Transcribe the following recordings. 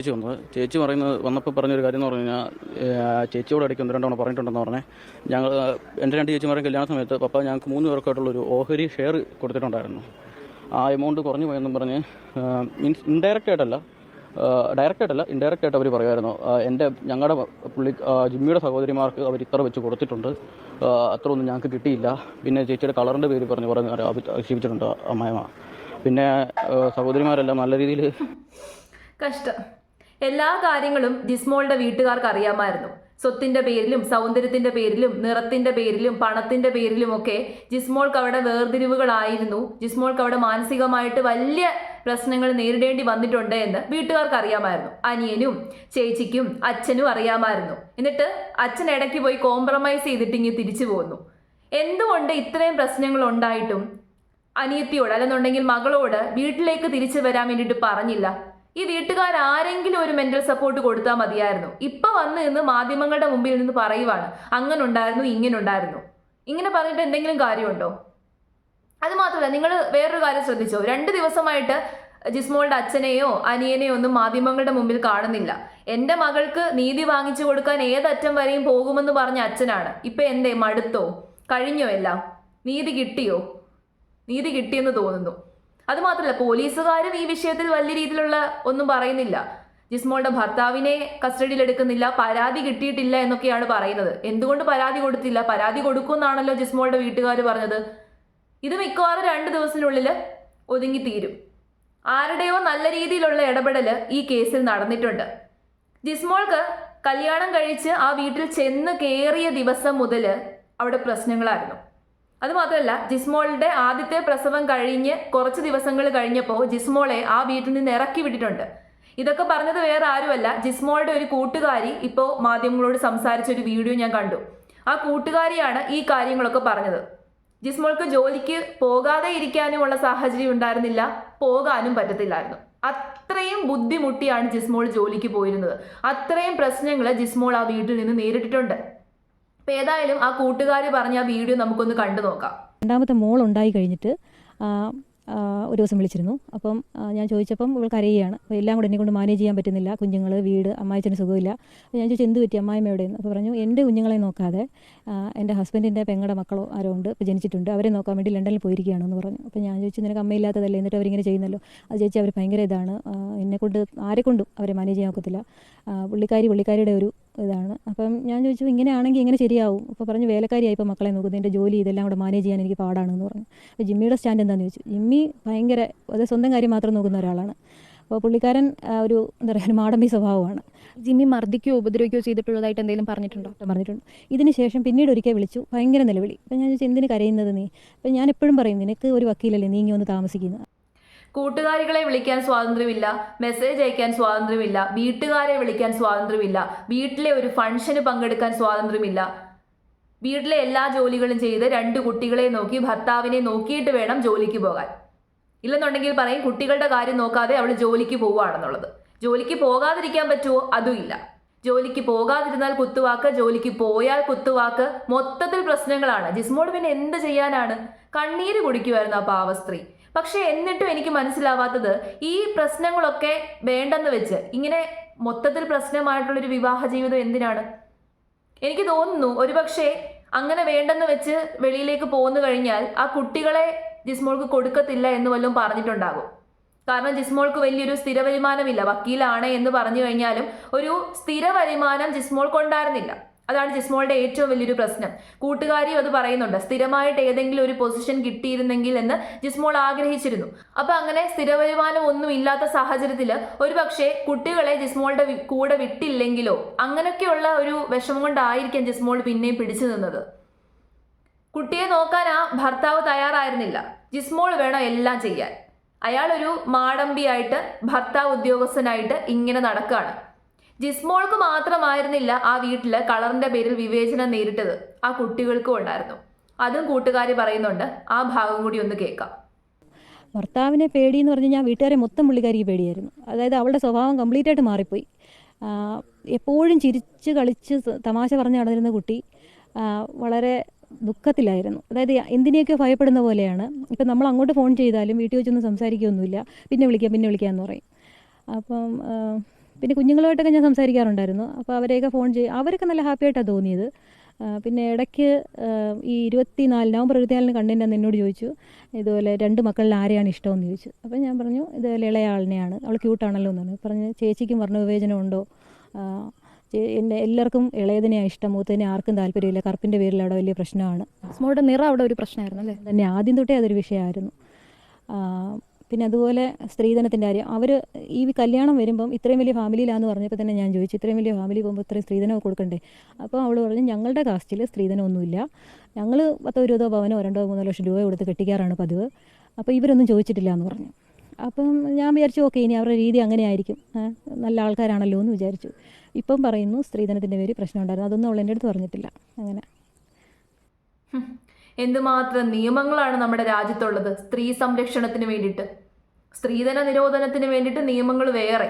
ചേച്ചി വന്നത്. ചേച്ചി പറയുന്നത് വന്നപ്പോൾ പറഞ്ഞൊരു കാര്യം എന്ന് പറഞ്ഞു കഴിഞ്ഞാൽ ചേച്ചിയോട് ഇടയ്ക്ക് ഒന്ന് രണ്ടവണ പറഞ്ഞിട്ടുണ്ടെന്ന് പറഞ്ഞേ. ഞങ്ങൾ എന്റെ രണ്ട് ചേച്ചിമാരുടെ കല്യാണ സമയത്ത് പപ്പ ഞങ്ങൾക്ക് മൂന്ന് പേർക്കായിട്ടുള്ളൊരു ഓഹരി ഷെയർ കൊടുത്തിട്ടുണ്ടായിരുന്നു. ആ എമൗണ്ട് കുറഞ്ഞു പോയെന്ന് പറഞ്ഞ് മീൻസ് ഇൻഡയറക്റ്റ് ആയിട്ടല്ല ഡയറക്റ്റ് ആയിട്ടല്ല ഇൻഡയറക്റ്റ് ആയിട്ട് അവർ പറയുമായിരുന്നു. എന്റെ ഞങ്ങളുടെ പുള്ളി ജിമ്മിയുടെ സഹോദരിമാർക്ക് അവർ ഇത്ര വെച്ച് കൊടുത്തിട്ടുണ്ട്. അത്ര ഒന്നും ഞങ്ങൾക്ക് കിട്ടിയില്ല. പിന്നെ ചേച്ചിയുടെ കളറിന്റെ പേര് പറഞ്ഞ് അഭി- ആക്ഷേപിച്ചിട്ടുണ്ട് അമ്മായമ്മ പിന്നെ സഹോദരിമാരെല്ലാം നല്ല രീതിയിൽ കഷ്ടം. എല്ലാ കാര്യങ്ങളും ജിസ്മോളുടെ വീട്ടുകാർക്ക് അറിയാമായിരുന്നു സ്വത്തിന്റെ പേരിലും സൗന്ദര്യത്തിന്റെ പേരിലും നിറത്തിന്റെ പേരിലും പണത്തിന്റെ പേരിലും ഒക്കെ ജിസ്മോൾക്ക് അവിടെ വേർതിരിവുകളായിരുന്നു. ജിസ്മോൾക്ക് അവിടെ മാനസികമായിട്ട് വലിയ പ്രശ്നങ്ങൾ നേരിടേണ്ടി വന്നിട്ടുണ്ട് എന്ന് വീട്ടുകാർക്ക് അറിയാമായിരുന്നു അനിയനും ചേച്ചിക്കും അച്ഛനും അറിയാമായിരുന്നു. എന്നിട്ട് അച്ഛൻ ഇടയ്ക്ക് പോയി കോംപ്രമൈസ് ചെയ്തിട്ട് ഇങ്ങനെ തിരിച്ചു പോകുന്നു എന്തുകൊണ്ട് ഇത്രയും പ്രശ്നങ്ങൾ ഉണ്ടായിട്ടും അനിയത്തിയോട് അല്ലെന്നുണ്ടെങ്കിൽ മകളോട് വീട്ടിലേക്ക് തിരിച്ചു വരാൻ വേണ്ടിയിട്ട് പറഞ്ഞില്ല? ഈ വീട്ടുകാർ ആരെങ്കിലും ഒരു മെന്റൽ സപ്പോർട്ട് കൊടുത്താൽ മതിയായിരുന്നു. ഇപ്പൊ വന്ന് ഇന്ന് മാധ്യമങ്ങളുടെ മുമ്പിൽ നിന്ന് പറയുവാണ് അങ്ങനെ ഉണ്ടായിരുന്നു ഇങ്ങനെ ഉണ്ടായിരുന്നു ഇങ്ങനെ പറഞ്ഞിട്ട് എന്തെങ്കിലും കാര്യമുണ്ടോ? അത് മാത്രമല്ല നിങ്ങൾ വേറൊരു കാര്യം ശ്രദ്ധിച്ചോ? രണ്ട് ദിവസമായിട്ട് ജിസ്മോളുടെ അച്ഛനെയോ അനിയനെയോ ഒന്നും മാധ്യമങ്ങളുടെ മുമ്പിൽ കാണുന്നില്ല. എന്റെ മകൾക്ക് നീതി വാങ്ങിച്ചു കൊടുക്കാൻ ഏതറ്റം വരെയും പോകുമെന്ന് പറഞ്ഞ അച്ഛനാണ്. ഇപ്പൊ എന്തേ മടുത്തോ? കഴിഞ്ഞോ എല്ലാം? നീതി കിട്ടിയോ? നീതി കിട്ടിയെന്ന് തോന്നുന്നു. അത് മാത്രമല്ല പോലീസുകാരും ഈ വിഷയത്തിൽ വലിയ രീതിയിലുള്ള ഒന്നും പറയുന്നില്ല. ജിസ്മോളുടെ ഭർത്താവിനെ കസ്റ്റഡിയിൽ എടുക്കുന്നില്ല പരാതി കിട്ടിയിട്ടില്ല എന്നൊക്കെയാണ് പറയുന്നത്. എന്തുകൊണ്ട് പരാതി കൊടുത്തില്ല? പരാതി കൊടുക്കുമെന്നാണല്ലോ ജിസ്മോളുടെ വീട്ടുകാർ പറഞ്ഞത്. ഇത് മിക്കവാറും രണ്ട് ദിവസത്തിനുള്ളിൽ ഒതുങ്ങിത്തീരും. ആരുടെയോ നല്ല രീതിയിലുള്ള ഇടപെടൽ ഈ കേസിൽ നടന്നിട്ടുണ്ട്. ജിസ്മോൾക്ക് കല്യാണം കഴിച്ച് ആ വീട്ടിൽ ചെന്ന് കയറിയ ദിവസം മുതൽ അവിടെ പ്രശ്നങ്ങളായിരുന്നു. അതുമാത്രമല്ല ജിസ്മോളുടെ ആദ്യത്തെ പ്രസവം കഴിഞ്ഞ് കുറച്ച് ദിവസങ്ങൾ കഴിഞ്ഞപ്പോൾ ജിസ്മോളെ ആ വീട്ടിൽ നിന്ന് ഇറക്കി വിട്ടിട്ടുണ്ട്. ഇതൊക്കെ പറഞ്ഞത് വേറെ ആരുമല്ല ജിസ്മോളുടെ ഒരു കൂട്ടുകാരി ഇപ്പോൾ മാധ്യമങ്ങളോട് സംസാരിച്ച ഒരു വീഡിയോ ഞാൻ കണ്ടു. ആ കൂട്ടുകാരിയാണ് ഈ കാര്യങ്ങളൊക്കെ പറഞ്ഞത്. ജിസ്മോൾക്ക് ജോലിക്ക് പോകാതെ ഇരിക്കാനുമുള്ള സാഹചര്യം ഉണ്ടായിരുന്നില്ല പോകാനും പറ്റത്തില്ലായിരുന്നു. അത്രയും ബുദ്ധിമുട്ടിയാണ് ജിസ്മോൾ ജോലിക്ക് പോയിരുന്നത്. അത്രയും പ്രശ്നങ്ങൾ ജിസ്മോൾ ആ വീട്ടിൽ നിന്ന് നേരിട്ടിട്ടുണ്ട്. അപ്പൊ ഏതായാലും ആ കൂട്ടുകാർ പറഞ്ഞ ആ വീഡിയോ നമുക്കൊന്ന് കണ്ടു നോക്കാം. രണ്ടാമത്തെ മോൾ ഉണ്ടായി കഴിഞ്ഞിട്ട് ഒരു ദിവസം വിളിച്ചിരുന്നു. അപ്പം ഞാൻ ചോദിച്ചപ്പം ഇവൾ കരയുകയാണ്. അപ്പോൾ എല്ലാം കൂടെ എന്നെ കൊണ്ട് മാനേജ് ചെയ്യാൻ പറ്റുന്നില്ല. കുഞ്ഞുങ്ങൾ വീട് അമ്മായിച്ചന് സുഖമില്ല. അപ്പോൾ ഞാൻ ചോദിച്ചു എന്ത് പറ്റി? അമ്മായിമ്മ എവിടെയെന്ന്? അപ്പോൾ പറഞ്ഞു എന്റെ കുഞ്ഞുങ്ങളെ നോക്കാതെ എന്റെ ഹസ്ബൻഡിന്റെ പെങ്ങളുടെ മക്കളോ ആരോ ഉണ്ട് ഇപ്പോൾ ജനിച്ചിട്ടുണ്ട്. അവരെ നോക്കാൻ വേണ്ടി ലണ്ടനിൽ പോയിരിക്കുകയാണെന്ന് പറഞ്ഞു. അപ്പോൾ ഞാൻ ചോദിച്ചു നിനക്ക് അമ്മയില്ലാത്തതല്ലേ എന്നിട്ട് അവരിങ്ങനെ ചെയ്യുന്നല്ലോ? അത് ചേച്ചി അവർ ഭയങ്കര ഇതാണ്. എന്നെക്കൊണ്ട് ആരെക്കൊണ്ടും അവരെ മാനേജ് ചെയ്യാൻ ഒക്കത്തില്ല. പുള്ളിക്കാരി പുള്ളിക്കാരിയുടെ ഒരു ഇതാണ്. അപ്പം ഞാൻ ചോദിച്ചു ഇങ്ങനെയാണെങ്കിൽ ഇങ്ങനെ ശരിയാവും? അപ്പോൾ പറഞ്ഞു വേലക്കാരിയായി ഇപ്പോൾ മക്കളെ നോക്കുന്നത് എന്റെ ജോലി ഇതെല്ലാം കൂടെ മാനേജ് ചെയ്യാൻ എനിക്ക് പാടാണെന്ന് പറഞ്ഞു. അപ്പോൾ ജിമ്മിയുടെ സ്റ്റാൻഡ് എന്താണെന്ന് ചോദിച്ചു. ജിമ്മി ഭയങ്കര അത് സ്വന്തം കാര്യം മാത്രം നോക്കുന്ന ഒരാളാണ്. അപ്പോൾ പുള്ളിക്കാരൻ ഒരു എന്താ പറയുക മാടമ്പി സ്വഭാവമാണ്. ജിമ്മി മർദ്ദിക്കുകയോ ഉപദ്രവിക്കുകയോ ചെയ്തിട്ടുള്ളതായിട്ട് എന്തെങ്കിലും പറഞ്ഞിട്ടുണ്ടോ? പറഞ്ഞിട്ടുണ്ട്. ഇതിന് ശേഷം പിന്നീട് ഒരിക്കൽ വിളിച്ചു. ഭയങ്കര നിലവിളി. അപ്പം ഞാൻ ചോദിച്ചു എന്തിന് കരയുന്നത് നീ? അപ്പം ഞാൻ എപ്പോഴും പറയും നിനക്ക് ഒരു വക്കീലല്ലേ നീ ഇങ്ങനെ ഒന്ന് താമസിക്കുന്നത്? കൂട്ടുകാരികളെ വിളിക്കാൻ സ്വാതന്ത്ര്യമില്ല മെസ്സേജ് അയക്കാൻ സ്വാതന്ത്ര്യമില്ല വീട്ടുകാരെ വിളിക്കാൻ സ്വാതന്ത്ര്യമില്ല വീട്ടിലെ ഒരു ഫംഗ്ഷന് പങ്കെടുക്കാൻ സ്വാതന്ത്ര്യമില്ല. വീട്ടിലെ എല്ലാ ജോലികളും ചെയ്ത് രണ്ട് കുട്ടികളെ നോക്കി ഭർത്താവിനെ നോക്കിയിട്ട് വേണം ജോലിക്ക് പോകാൻ. ഇല്ലെന്നുണ്ടെങ്കിൽ പറയും കുട്ടികളുടെ കാര്യം നോക്കാതെ അവൾ ജോലിക്ക് പോവുകയാണെന്നുള്ളത്. ജോലിക്ക് പോകാതിരിക്കാൻ പറ്റുമോ? അതുമില്ല ജോലിക്ക് പോകാതിരുന്നാൽ കുത്തുവാക്ക് ജോലിക്ക് പോയാൽ കുത്തുവാക്ക് മൊത്തത്തിൽ പ്രശ്നങ്ങളാണ്. ജിസ്മോട് പിന്നെ എന്ത് ചെയ്യാനാണ്? കണ്ണീര് കുടിക്കുമായിരുന്നു ആ പാവ സ്ത്രീ പക്ഷെ എന്നിട്ടും എനിക്ക് മനസ്സിലാവാത്തത് ഈ പ്രശ്നങ്ങളൊക്കെ വേണ്ടെന്ന് വെച്ച് ഇങ്ങനെ മൊത്തത്തിൽ പ്രശ്നമായിട്ടുള്ളൊരു വിവാഹ ജീവിതം എന്തിനാണ്? എനിക്ക് തോന്നുന്നു ഒരുപക്ഷെ അങ്ങനെ വേണ്ടെന്ന് വെച്ച് വെളിയിലേക്ക് പോന്നു കഴിഞ്ഞാൽ ആ കുട്ടികളെ ജിസ്മോൾക്ക് കൊടുക്കത്തില്ല എന്ന് വല്ലതും പറഞ്ഞിട്ടുണ്ടാകും. കാരണം ജിസ്മോൾക്ക് വലിയൊരു സ്ഥിര വരുമാനമില്ല. വക്കീലാണ് എന്ന് പറഞ്ഞു കഴിഞ്ഞാലും ഒരു സ്ഥിര വരുമാനം ജിസ്മോൾക്ക് ഉണ്ടായിരുന്നില്ല അതാണ് ജിസ്മോളുടെ ഏറ്റവും വലിയൊരു പ്രശ്നം. കൂട്ടുകാരിയും അത് പറയുന്നുണ്ട് സ്ഥിരമായിട്ട് ഏതെങ്കിലും ഒരു പൊസിഷൻ കിട്ടിയിരുന്നെങ്കിൽ എന്ന് ജിസ്മോൾ ആഗ്രഹിച്ചിരുന്നു. അപ്പൊ അങ്ങനെ സ്ഥിര വരുമാനം ഒന്നും ഇല്ലാത്ത സാഹചര്യത്തിൽ ഒരുപക്ഷെ കുട്ടികളെ ജിസ്മോളുടെ കൂടെ വിട്ടില്ലെങ്കിലോ അങ്ങനെയൊക്കെയുള്ള ഒരു വിഷമം കൊണ്ടായിരിക്കാം ജിസ്മോൾ പിന്നെയും പിടിച്ചു നിന്നത്. കുട്ടിയെ നോക്കാൻ ആ ഭർത്താവ് തയ്യാറായിരുന്നില്ല. ജിസ്മോൾ വേണം എല്ലാം ചെയ്യാൻ. അയാളൊരു മാടമ്പിയായിട്ട് ഭർത്താവ് ഉദ്യോഗസ്ഥനായിട്ട് ഇങ്ങനെ നടക്കുകയാണ് ജിസ്മോൾക്ക് മാത്രമായിരുന്നില്ല ആ വീട്ടിൽ കളറിന്റെ പേരിൽ വിവേചനം നേരിട്ടത് ആ കുട്ടികൾക്കും ഉണ്ടായിരുന്നു. അതും കൂട്ടുകാരി പറയുന്നുണ്ട് ആ ഭാഗം കൂടി ഒന്ന് കേൾക്കാം. ഭർത്താവിനെ പേടി എന്ന് പറഞ്ഞാൽ ഞാൻ വീട്ടുകാരെ മൊത്തം പുള്ളിക്കാരിക്ക് പേടിയായിരുന്നു. അതായത് അവളുടെ സ്വഭാവം കംപ്ലീറ്റ് ആയിട്ട് മാറിപ്പോയി. എപ്പോഴും ചിരിച്ച് കളിച്ച് തമാശ പറഞ്ഞ് നടന്നിരുന്ന കുട്ടി വളരെ ദുഃഖത്തിലായിരുന്നു. അതായത് എന്തിനെയൊക്കെ ഭയപ്പെടുന്ന പോലെയാണ്. ഇപ്പം നമ്മൾ അങ്ങോട്ട് ഫോൺ ചെയ്താലും വീട്ടിൽ വെച്ചൊന്നും സംസാരിക്കുകയൊന്നുമില്ല. പിന്നെ വിളിക്കാം പിന്നെ വിളിക്കാം എന്ന് പറയും. അപ്പം പിന്നെ കുഞ്ഞുങ്ങളുമായിട്ടൊക്കെ ഞാൻ സംസാരിക്കാറുണ്ടായിരുന്നു. അപ്പോൾ അവരെയൊക്കെ ഫോൺ ചെയ്യും അവരൊക്കെ നല്ല ഹാപ്പി ആയിട്ടാണ് തോന്നിയത്. പിന്നെ ഇടയ്ക്ക് ഈ ഇരുപത്തി നാല് നവംബർ ഇരുപത്തിനാലിന് അന്ന് എന്നോട് ചോദിച്ചു ഇതുപോലെ രണ്ട് മക്കളിൽ ആരെയാണ് ഇഷ്ടമെന്ന് ചോദിച്ചു. അപ്പോൾ ഞാൻ പറഞ്ഞു ഇതുപോലെ ഇളയ ആളിനെയാണ് അവൾ ക്യൂട്ടാണല്ലോ എന്ന് പറഞ്ഞു. പറഞ്ഞു ചേച്ചിക്കും വർണവിവേചനം ഉണ്ടോ? എന്നെ എല്ലാവർക്കും ഇളയതിനെയാണ് ഇഷ്ടം മൂത്തതിനെ ആർക്കും താല്പര്യമില്ല. കറുപ്പിന്റെ പേരിൽ അവിടെ വലിയ പ്രശ്നമാണ്. ജിസ്മോളുടെ നിറം അവിടെ ഒരു പ്രശ്നമായിരുന്നു അല്ലേ? തന്നെ ആദ്യം തൊട്ടേ അതൊരു വിഷയമായിരുന്നു. പിന്നെ അതുപോലെ സ്ത്രീധനത്തിന്റെ കാര്യം. അവർ ഈ കല്യാണം വരുമ്പം ഇത്രയും വലിയ ഫാമിലിയിലാന്ന് പറഞ്ഞപ്പോൾ തന്നെ ഞാൻ ചോദിച്ചു ഇത്രയും വലിയ ഫാമിലി പോകുമ്പോൾ ഇത്രയും സ്ത്രീധനം കൊടുക്കണ്ടേ? അപ്പോൾ അവൾ പറഞ്ഞു ഞങ്ങളുടെ കാസ്റ്റിൽ സ്ത്രീധനം ഒന്നുമില്ല ഞങ്ങൾ പത്തോ ഇരുപതോ പവനോ രണ്ടോ മൂന്നോ ലക്ഷം രൂപ കൊടുത്ത് കെട്ടിക്കാറാണ് പതിവ്. അപ്പോൾ ഇവരൊന്നും ചോദിച്ചിട്ടില്ല എന്ന് പറഞ്ഞു. അപ്പം ഞാൻ വിചാരിച്ചു ഓക്കെ ഇനി അവരുടെ രീതി അങ്ങനെ ആയിരിക്കും. നല്ല ആൾക്കാരാണല്ലോ എന്ന് വിചാരിച്ചു. ഇപ്പം പറയുന്നു സ്ത്രീധനത്തിന്റെ പേര് പ്രശ്നം ഉണ്ടായിരുന്നു. അതൊന്നും അവൾ എന്റെ അടുത്ത് പറഞ്ഞിട്ടില്ല. അങ്ങനെ. എന്തുമാത്രം നിയമങ്ങളാണ് നമ്മുടെ രാജ്യത്തുള്ളത് സ്ത്രീ സംരക്ഷണത്തിന് വേണ്ടിയിട്ട്? സ്ത്രീധന നിരോധനത്തിന് വേണ്ടിയിട്ട് നിയമങ്ങൾ വേറെ.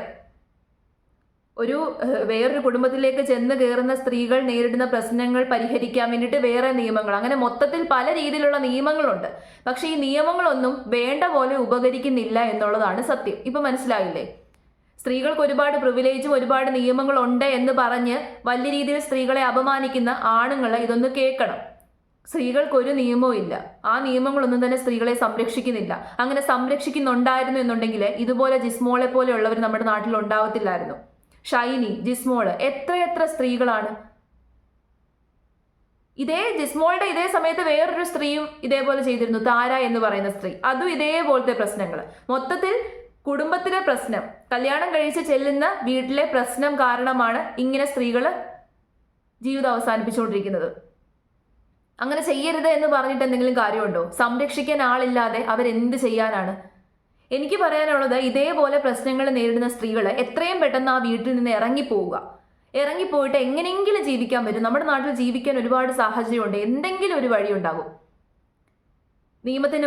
ഒരു വേറൊരു കുടുംബത്തിലേക്ക് ചെന്ന് കയറുന്ന സ്ത്രീകൾ നേരിടുന്ന പ്രശ്നങ്ങൾ പരിഹരിക്കാൻ വേണ്ടിയിട്ട് വേറെ നിയമങ്ങൾ. അങ്ങനെ മൊത്തത്തിൽ പല രീതിയിലുള്ള നിയമങ്ങളുണ്ട്. പക്ഷേ ഈ നിയമങ്ങളൊന്നും വേണ്ട പോലെ ഉപകരിക്കുന്നില്ല എന്നുള്ളതാണ് സത്യം. ഇപ്പൊ മനസ്സിലായില്ലേ? സ്ത്രീകൾക്ക് ഒരുപാട് പ്രിവിലേജും ഒരുപാട് നിയമങ്ങളുണ്ട് എന്ന് പറഞ്ഞ് വലിയ രീതിയിൽ സ്ത്രീകളെ അപമാനിക്കുന്ന ആണുങ്ങൾ ഇതൊന്ന് കേൾക്കണം. സ്ത്രീകൾക്ക് ഒരു നിയമവും ഇല്ല. ആ നിയമങ്ങളൊന്നും തന്നെ സ്ത്രീകളെ സംരക്ഷിക്കുന്നില്ല. അങ്ങനെ സംരക്ഷിക്കുന്നുണ്ടായിരുന്നു എന്നുണ്ടെങ്കിൽ ഇതുപോലെ ജിസ്മോളെ പോലെയുള്ളവർ നമ്മുടെ നാട്ടിൽ ഉണ്ടാവത്തില്ലായിരുന്നു. ഷൈനി ജിസ്മോൾ എത്രയെത്ര സ്ത്രീകളാണ്? ഇതേ ജിസ്മോളുടെ ഇതേ സമയത്ത് വേറൊരു സ്ത്രീയും ഇതേപോലെ ചെയ്തിരുന്നു. താര എന്ന് പറയുന്ന സ്ത്രീ. അതും ഇതേപോലത്തെ പ്രശ്നങ്ങൾ മൊത്തത്തിൽ കുടുംബത്തിലെ പ്രശ്നം. കല്യാണം കഴിച്ച് ചെല്ലുന്ന വീട്ടിലെ പ്രശ്നം കാരണമാണ് ഇങ്ങനെ സ്ത്രീകൾ ജീവിതം അവസാനിപ്പിച്ചുകൊണ്ടിരിക്കുന്നത്. അങ്ങനെ ചെയ്യരുത് എന്ന് പറഞ്ഞിട്ട് എന്തെങ്കിലും കാര്യമുണ്ടോ? സംരക്ഷിക്കാൻ ആളില്ലാതെ അവരെന്ത് ചെയ്യാനാണ്? എനിക്ക് പറയാനുള്ളത് ഇതേപോലെ പ്രശ്നങ്ങൾ നേരിടുന്ന സ്ത്രീകൾ എത്രയും പെട്ടെന്ന് ആ വീട്ടിൽ നിന്ന് ഇറങ്ങിപ്പോവുക. ഇറങ്ങിപ്പോയിട്ട് എങ്ങനെയെങ്കിലും ജീവിക്കാൻ പറ്റും. നമ്മുടെ നാട്ടിൽ ജീവിക്കാൻ ഒരുപാട് സാഹചര്യമുണ്ട്. എന്തെങ്കിലും ഒരു വഴി ഉണ്ടാകും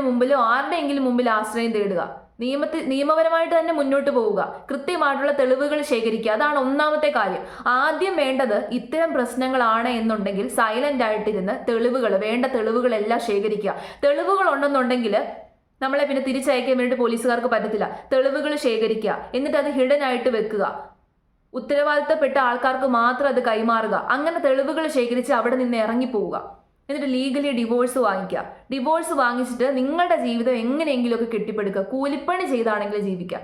മുമ്പിലോ ആരുടെയെങ്കിലും മുമ്പിൽ ആശ്രയം തേടുക. നിയമത്തിൽ നിയമപരമായിട്ട് തന്നെ മുന്നോട്ട് പോവുക. കൃത്യമായിട്ടുള്ള തെളിവുകൾ ശേഖരിക്കുക. അതാണ് ഒന്നാമത്തെ കാര്യം. ആദ്യം വേണ്ടത് ഇത്തരം പ്രശ്നങ്ങളാണ് എന്നുണ്ടെങ്കിൽ സൈലന്റ് ആയിട്ടിരുന്ന് തെളിവുകൾ വേണ്ട തെളിവുകളെല്ലാം ശേഖരിക്കുക. തെളിവുകൾ ഉണ്ടെന്നുണ്ടെങ്കിൽ നമ്മളെ പിന്നെ തിരിച്ചയക്കാൻ വേണ്ടിയിട്ട് പോലീസുകാർക്ക് പറ്റത്തില്ല. തെളിവുകൾ ശേഖരിക്കുക. എന്നിട്ട് അത് ഹിഡൻ ആയിട്ട് വെക്കുക. ഉത്തരവാദിത്തപ്പെട്ട ആൾക്കാർക്ക് മാത്രം അത് കൈമാറുക. അങ്ങനെ തെളിവുകൾ ശേഖരിച്ച് അവിടെ നിന്ന് ഇറങ്ങിപ്പോവുക. എന്നിട്ട് ലീഗലി ഡിവോഴ്സ് വാങ്ങിക്കുക ഡിവോഴ്സ് വാങ്ങിച്ചിട്ട് നിങ്ങളുടെ ജീവിതം എങ്ങനെയെങ്കിലുമൊക്കെ കെട്ടിപ്പടുക്കുക കൂലിപ്പണി ചെയ്താണെങ്കിലും ജീവിക്കാം.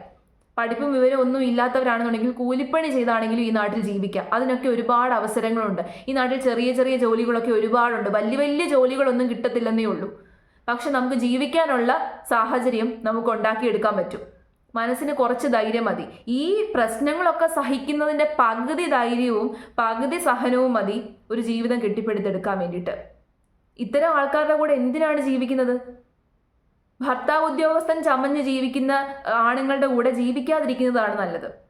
പഠിപ്പും വിവരം ഒന്നും ഇല്ലാത്തവരാണെന്നുണ്ടെങ്കിൽ കൂലിപ്പണി ചെയ്താണെങ്കിലും ഈ നാട്ടിൽ ജീവിക്കാം. അതിനൊക്കെ ഒരുപാട് അവസരങ്ങളുണ്ട്. ഈ നാട്ടിൽ ചെറിയ ചെറിയ ജോലികളൊക്കെ ഒരുപാടുണ്ട്. വലിയ വലിയ ജോലികളൊന്നും കിട്ടത്തില്ലെന്നേ ഉള്ളൂ. പക്ഷെ നമുക്ക് ജീവിക്കാനുള്ള സാഹചര്യം നമുക്ക് ഉണ്ടാക്കിയെടുക്കാൻ പറ്റും. മനസ്സിന് കുറച്ച് ധൈര്യം മതി. ഈ പ്രശ്നങ്ങളൊക്കെ സഹിക്കുന്നതിന്റെ പകുതി ധൈര്യവും പകുതി സഹനവും മതി ഒരു ജീവിതം കെട്ടിപ്പടുത്തെടുക്കാൻ വേണ്ടിയിട്ട്. ഇത്തരം ആൾക്കാരുടെ കൂടെ എന്തിനാണ് ജീവിക്കുന്നത്? ഭർത്താവ് ഉദ്യോഗസ്ഥൻ ചമഞ്ഞ് ജീവിക്കുന്ന ആണുങ്ങളുടെ കൂടെ ജീവിക്കാതിരിക്കുന്നതാണ് നല്ലത്.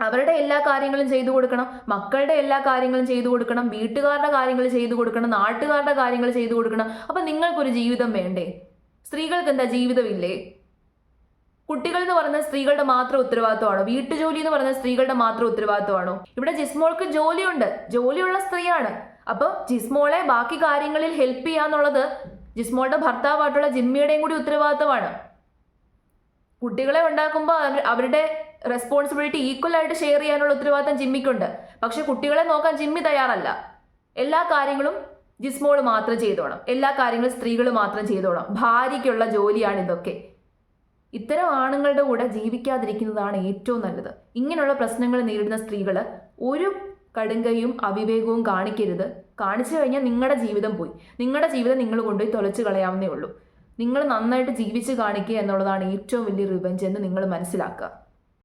അവരുടെ എല്ലാ കാര്യങ്ങളും ചെയ്തു കൊടുക്കണം മക്കളുടെ എല്ലാ കാര്യങ്ങളും ചെയ്തു കൊടുക്കണം വീട്ടുകാരുടെ കാര്യങ്ങൾ ചെയ്തു കൊടുക്കണം നാട്ടുകാരുടെ കാര്യങ്ങൾ ചെയ്തു കൊടുക്കണം. അപ്പം നിങ്ങൾക്കൊരു ജീവിതം വേണ്ടേ? സ്ത്രീകൾക്ക് എന്താ ജീവിതമില്ലേ? കുട്ടികൾ എന്ന് പറയുന്നത് സ്ത്രീകളുടെ മാത്രം ഉത്തരവാദിത്വമാണോ? വീട്ടുജോലി എന്ന് പറയുന്നത് സ്ത്രീകളുടെ മാത്രം ഉത്തരവാദിത്വമാണോ? ഇവിടെ ജിസ്മോൾക്ക് ജോലിയുണ്ട്. ജോലിയുള്ള സ്ത്രീയാണ്. അപ്പോൾ ജിസ്മോളെ ബാക്കി കാര്യങ്ങളിൽ ഹെൽപ്പ് ചെയ്യാന്നുള്ളത് ജിസ്മോളുടെ ഭർത്താവായിട്ടുള്ള ജിമ്മിയുടെയും കൂടി ഉത്തരവാദിത്തമാണ്. കുട്ടികളെ ഉണ്ടാക്കുമ്പോൾ അവരുടെ റെസ്പോൺസിബിലിറ്റി ഈക്വൽ ആയിട്ട് ഷെയർ ചെയ്യാനുള്ള ഉത്തരവാദിത്തം ജിമ്മിക്കുണ്ട്. പക്ഷെ കുട്ടികളെ നോക്കാൻ ജിമ്മി തയ്യാറല്ല. എല്ലാ കാര്യങ്ങളും ജിസ്മോൾ മാത്രം ചെയ്തോണം. എല്ലാ കാര്യങ്ങളും സ്ത്രീകൾ മാത്രം ചെയ്തോണം. ഭാര്യയ്ക്കുള്ള ജോലിയാണ് ഇതൊക്കെ. ഇത്തരം ആണുങ്ങളുടെ കൂടെ ജീവിക്കാതിരിക്കുന്നതാണ് ഏറ്റവും നല്ലത്. ഇങ്ങനെയുള്ള പ്രശ്നങ്ങൾ നേരിടുന്ന സ്ത്രീകൾ ഒരു കടുങ്കയും അവിവേകവും കാണിക്കരുത്. കാണിച്ചു കഴിഞ്ഞാൽ നിങ്ങളുടെ ജീവിതം പോയി. നിങ്ങളുടെ ജീവിതം നിങ്ങൾ കൊണ്ടുപോയി തൊലച്ചു കളയാവുന്നേ ഉള്ളൂ. നിങ്ങൾ നന്നായിട്ട് ജീവിച്ച് കാണിക്കുക എന്നുള്ളതാണ് ഏറ്റവും വലിയ റിവഞ്ച് എന്ന് നിങ്ങൾ മനസ്സിലാക്കുക.